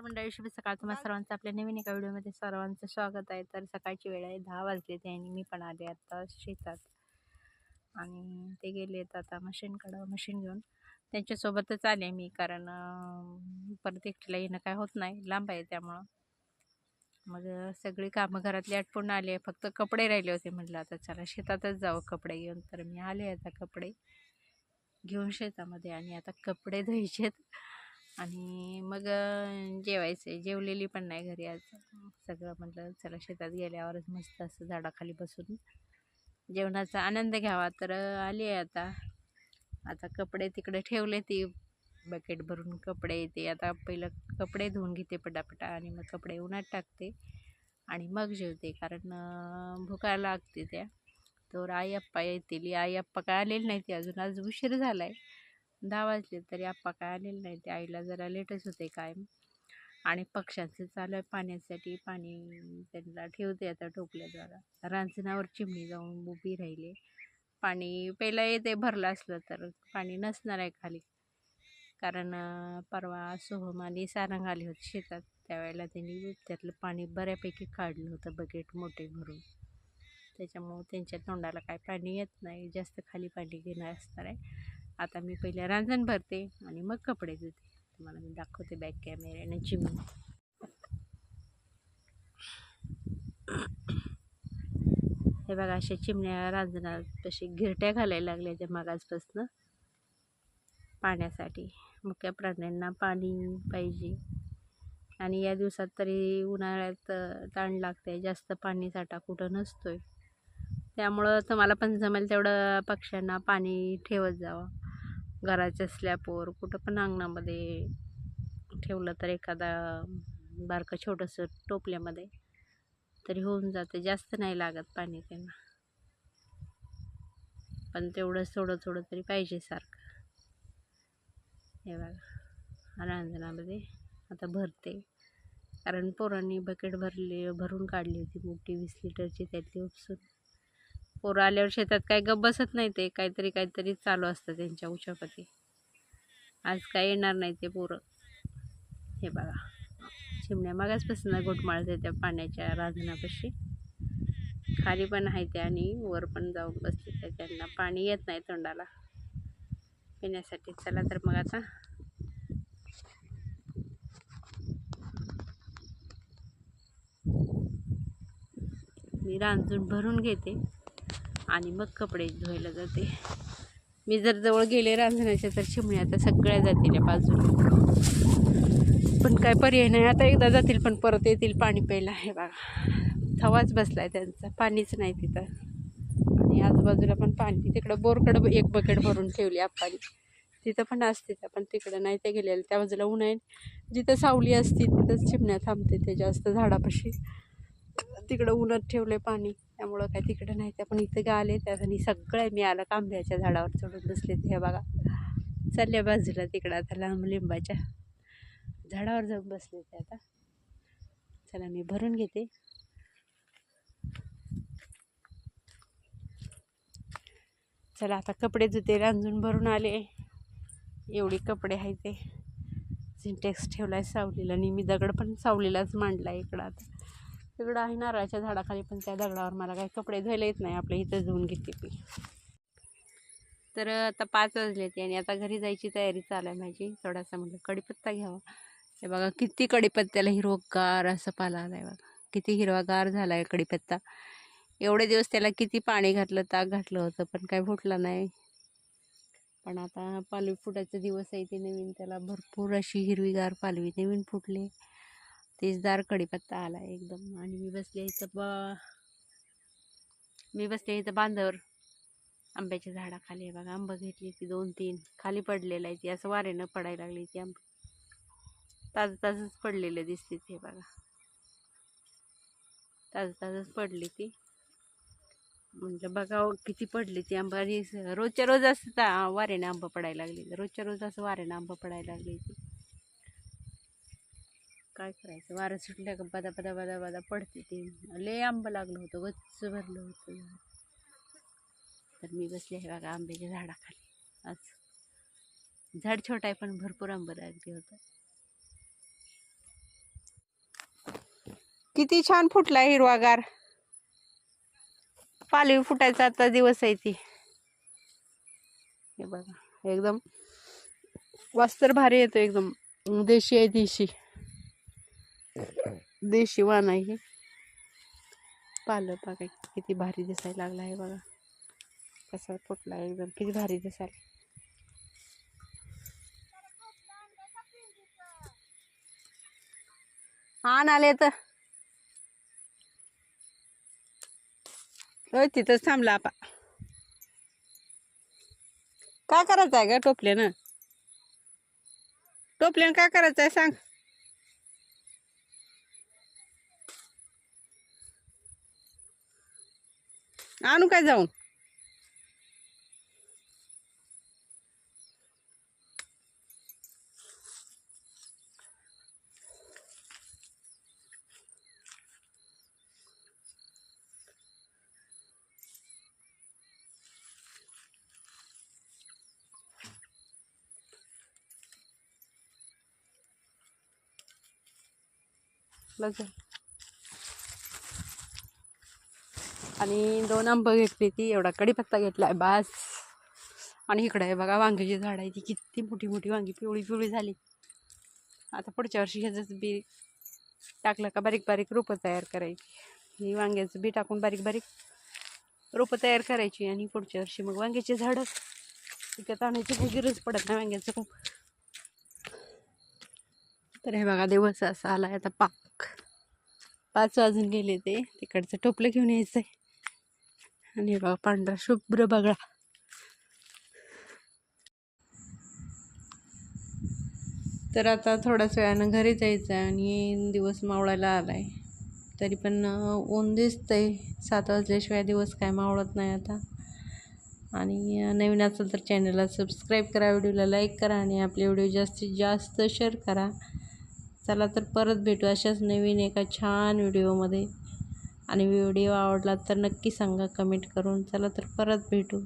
नमस्कार मंडळी शुभ सकाळ. तुम्हाला सर्वांचं आपल्या नवीन एका व्हिडिओमध्ये सर्वांचं स्वागत आहे. तर सकाळची वेळ आहे दहा वाजले ते आणि मी पण आले आता शेतात. आणि ते गेले आता मशीनकडं मशीन घेऊन. त्यांच्यासोबतच आले मी कारण परत एकटीला येणं काय होत नाही. लांब आहे त्यामुळं. मग सगळी कामं घरातली आटपून आले फक्त कपडे राहिले होते म्हटलं आता चला शेतातच जावं कपडे घेऊन. तर मी आले आता कपडे घेऊन शेतामध्ये आणि आता कपडे धुवायचेत. आणि मग जेवायचं जेवायचं. जेवलेली पण नाही घरी आज. सगळं म्हटलं चला शेतात गेल्यावरच मस्त असं झाडाखाली बसून जेवणाचा आनंद घ्यावा. तर आली आहे आता. आता कपडे तिकडे ठेवले ती बकेट भरून कपडे येते. आता पहिलं कपडे धुवून घेते पटापटा आणि मग कपडे उन्हात टाकते आणि मग जेवते. कारण भुकायला लागते त्या. तर आई आप्पा येतील. आई आप्पा काय आलेली नाही ते अजून. आज उशीर झाला आहे दहा वाजले तरी आप्पा काय आलेले नाही ते आईला जरा लेटच होते कायम. आणि पक्ष्यांचं चालू आहे पाण्यासाठी. पाणी त्यांना ठेवते आता टोपल्याद्वारा रांजणावर चिमणी जाऊन उभी राहिली. पाणी पहिला येते भरलं असलं तर पाणी नसणार आहे खाली. कारण परवा सोहम आणि सारंग आले होते शेतात. त्यावेळेला त्यांनी त्यातलं पाणी बऱ्यापैकी काढलं होतं बकेट मोठे भरून. त्याच्यामुळं त्यांच्या तोंडाला काय पाणी येत नाही. जास्त खाली पाणी घेणार असणार आहे. आता मी पहिले रांजण भरते आणि मग कपडे धुते. तुम्हाला मी दाखवते बॅक कॅमेऱ्याने चिमणी हे बघा अशा चिमण्या रांजणात तशी गिरट्या घालायला लागल्या त्या मागासपासनं. पाण्यासाठी. मुख्य प्राण्यांना पाणी पाहिजे. आणि या दिवसात तरी उन्हाळ्यात ताण लागते जास्त पाणी साठा कुठं नसतोय. त्यामुळं तुम्हाला पण जमेल तेवढं पक्ष्यांना पाणी ठेवत जावं. घराच्या स्लॅपवर कुठं पण अंगणामध्ये ठेवलं तर एखादा बारकं छोटंसं टोपल्यामध्ये तरी होऊन जाते. जास्त नाही लागत पाणी त्यांना. पण तेवढंच थोडं थोडं तरी पाहिजे सारखं. हे बघा. रांजणामध्ये आता भरते. कारण पोरांनी बकेट भरली भरून काढली होती मोठी वीस लिटरची त्यातली उपसून. पोरं आल्यावर शेतात काय गप बसत नाही ते काहीतरी काहीतरी चालू असतं त्यांच्या उशापती आज काय येणार नाही ते पोरं. हे बघा. चिमण्या मागासपासून घोटमाळत त्या पाण्याच्या रांजणापाशी. खाली पण आहे त्या आणि वर पण जाऊन बसले त्या. त्यांना पाणी येत नाही तोंडाला. पिण्यासाठी चला तर मग आता. मी रांजून भरून घेते. आणि मग कपडे धुवायला जाते. मी जर जवळ गेले रांजण्याच्या तर चिमण्या आता सगळ्या जातील या बाजूला. पण काय पर्याय नाही. आता एकदा जातील पण परत येतील पाणी प्यायला. हे बघा. थवाच बसला आहे त्यांचा. पाणीच नाही तिथं. आणि आजूबाजूला पण पाणी. तिकडं बोरकडं एक बकेट भरून ठेवली आप्पानी. तिथं पण असते त्या पण तिकडं नाही ते गेलेलं त्या बाजूला ऊन जिथं सावली असते तिथंच चिमण्या थांबते ते जास्त झाडापाशी. तिकडं उन्हात ठेवले पाणी त्यामुळं काय तिकडं नाही. त्या पण इथं गाले आले सगळं मी आलं आंब्याच्या झाडावर चढून बसले ते हे बघा. चालल्या बाजूला तिकडं आता लांब लिंबाच्या झाडावर जाऊन बसले ते आता. चला मी भरून घेते. चला आता कपडे धुते रांजून भरून आले. एवढी कपडे आहे ते. सिंटेक्स ठेवला आहे सावलीला आणि मी दगड पण सावलीलाच मांडला आहे इकडं आता. तिकडं आहे नारळाच्या झाडाखाली पण त्या दगडावर मला काही कपडे धुवायला येत नाही आपल्या इथं धुवून घेते मी. तर आता पाच वाजले ते आणि आता घरी जायची तयारी चालू आहे माझी. थोडासा म्हटलं कडीपत्ता घ्यावा. हे बघा किती कडीपत्त्याला हिरवगार असं पाला आला आहे बघा. किती हिरवागार झाला आहे कडीपत्ता एवढे दिवस त्याला किती पाणी घातलं ताक घातलं होतं पण काय फुटला नाही. पण आता पालवी फुटायचे दिवस आहे ते नवीन त्याला भरपूर अशी हिरवीगार पालवी नवीन फुटले. तेजदार कढीपत्ता आला एकदम. आणि मी बसले इथं ब मी बसले इथं बांधवर. आंब्याच्या झाडाखाली आहे बघा आंबं घेतली ती दोन तीन. खाली पडलेलं आहे ती असं वाऱ्यानं पडायला लागली ती आंब. ताजं ताजंच पडलेलं दिसते ते बघा. ताजं ताजंच पडली ती. म्हटलं बघा हो, किती पडली ती आंबा. आणि रोजच्या रोज असं ता वाऱ्याने आंबा पडायला लागली. रोजच्या रोज असं वाऱ्यानं आंबा पडायला लागली ती. काय करायचं? वारं सुटल्या का बदा बदा बदा बदा पडते ते. लय आंबं लागलं होतं गच्च भरलं होतं. तर मी बसले आहे बघा आंब्याच्या झाडाखाली. आज झाड छोटं आहे पण भरपूर आंबं लागले होतं. किती छान फुटला हिरवागार. पालवी फुटायचा आता दिवस आहे ती. हे बघा एकदम वस्त्र भारी येतो एकदम देशी आहे देशी. देशी वाण आहे हे. पालं बघा किती भारी दिसायला लागला आहे बघा. कसा फुटला एकदम किती भारी दिसायला. आण आले तर. तिथंच थांबला आपा. काय करायचं आहे ग टोपल्यानं? टोपल्यानं काय करायचं आहे सांग. आणू काय जाऊन बघ आणि दोन आंब घेतली ती एवढा कढीपत्ता आहे बास. आणि इकडे आहे बघा वांग्याची झाड आहे ती किती मोठी मोठी वांगी पिवळी पिवळी झाली. आता पुढच्या वर्षी ह्याचंच बी टाकलं का बारीक बारीक रोपं तयार करायची. ही वांग्याचं बी टाकून बारीक बारीक रोपं तयार करायची आणि पुढच्या वर्षी मग वांग्याची झाडं विकत आणायची. काही गरज पडत नाही वांग्याचं खूप. तर हे बघा दिवस असा आला आता पाक. पाच वाजून गेले ते. तिकडचं टोपलं घेऊन यायचं आहे आणि बघा पांढरा शुभ्र बघा तर आता थोड्याच वेळानं घरी जायचं आहे आणि दिवस मावळायला आला आहे तरी पण ऊन दिसतंय. सात वाजल्याशिवाय दिवस काय मावळत नाही आता. आणि नवीन असेल तर चॅनलला सबस्क्राईब करा व्हिडिओला लाईक करा आणि आपले व्हिडिओ जास्तीत जास्त शेअर करा. चला तर परत भेटू अशाच नवीन एका छान व्हिडिओमध्ये आणि व्हिडिओ आवडला तर नक्की सांगा कमेंट करून. चला तर परत भेटू.